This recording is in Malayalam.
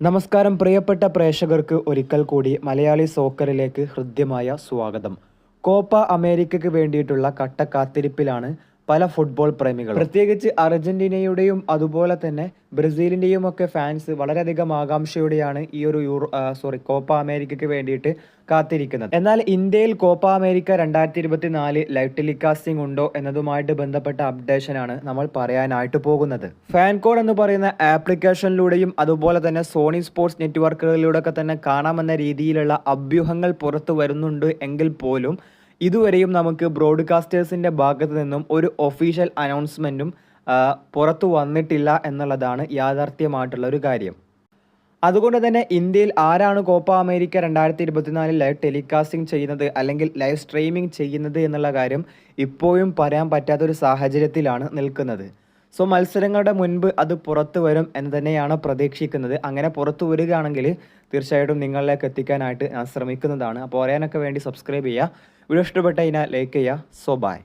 നമസ്കാരം പ്രിയപ്പെട്ട പ്രേക്ഷകർക്ക് ഒരിക്കൽ കൂടി മലയാളി സോക്കറിലേക്ക് ഹൃദ്യമായ സ്വാഗതം. കോപ്പ അമേരിക്കയ്ക്ക് വേണ്ടിയിട്ടുള്ള കട്ടക്കാത്തിരിപ്പിലാണ് പല ഫുട്ബോൾ പ്രേമികൾ പ്രത്യേകിച്ച് അർജന്റീനയുടെയും അതുപോലെ തന്നെ ബ്രസീലിന്റെയും ഒക്കെ ഫാൻസ് വളരെയധികം ആകാംക്ഷയോടെയാണ് ഈ ഒരു യൂറോ സോറി കോപ്പ അമേരിക്കയ്ക്ക് വേണ്ടിയിട്ട് കാത്തിരിക്കുന്നത്. എന്നാൽ ഇന്ത്യയിൽ കോപ്പ അമേരിക്ക രണ്ടായിരത്തി ഇരുപത്തി നാല് ലൈവ് ടെലികാസ്റ്റിംഗ് ഉണ്ടോ എന്നതുമായിട്ട് ബന്ധപ്പെട്ട അപ്ഡേഷനാണ് നമ്മൾ പറയാനായിട്ട് പോകുന്നത്. ഫാൻ കോഡ് എന്ന് പറയുന്ന ആപ്ലിക്കേഷനിലൂടെയും അതുപോലെ തന്നെ സോണി സ്പോർട്സ് നെറ്റ്വർക്കുകളിലൂടെ ഒക്കെ തന്നെ കാണാമെന്ന രീതിയിലുള്ള അഭ്യൂഹങ്ങൾ പുറത്തു വരുന്നുണ്ട് എങ്കിൽ പോലും ഇതുവരെയും നമുക്ക് ബ്രോഡ്കാസ്റ്റേഴ്സിന്റെ ഭാഗത്തു നിന്നും ഒരു ഒഫീഷ്യൽ അനൗൺസ്മെന്റും പുറത്തു വന്നിട്ടില്ല എന്നുള്ളതാണ് യാഥാർത്ഥ്യമായിട്ടുള്ള ഒരു കാര്യം. അതുകൊണ്ട് തന്നെ ഇന്ത്യയിൽ ആരാണ് കോപ്പ അമേരിക്ക രണ്ടായിരത്തി ഇരുപത്തിനാലിൽ ലൈവ് ടെലികാസ്റ്റിംഗ് ചെയ്യുന്നത് അല്ലെങ്കിൽ ലൈവ് സ്ട്രീമിംഗ് ചെയ്യുന്നത് എന്നുള്ള കാര്യം ഇപ്പോഴും പറയാൻ പറ്റാത്തൊരു സാഹചര്യത്തിലാണ് നിൽക്കുന്നത്. സോ മത്സരങ്ങളുടെ മുൻപ് അത് പുറത്തു വരും എന്ന് തന്നെയാണ് പ്രതീക്ഷിക്കുന്നത്. അങ്ങനെ പുറത്തു വരികയാണെങ്കിൽ തീർച്ചയായിട്ടും നിങ്ങളിലേക്ക് എത്തിക്കാനായിട്ട് ഞാൻ ശ്രമിക്കുന്നതാണ്. അപ്പോൾ അറിയാനൊക്കെ വേണ്ടി സബ്സ്ക്രൈബ് ചെയ്യുക. വീഡിയോ ഇഷ്ടപ്പെട്ട കഴിഞ്ഞാൽ ലൈക്ക് ചെയ്യുക. So by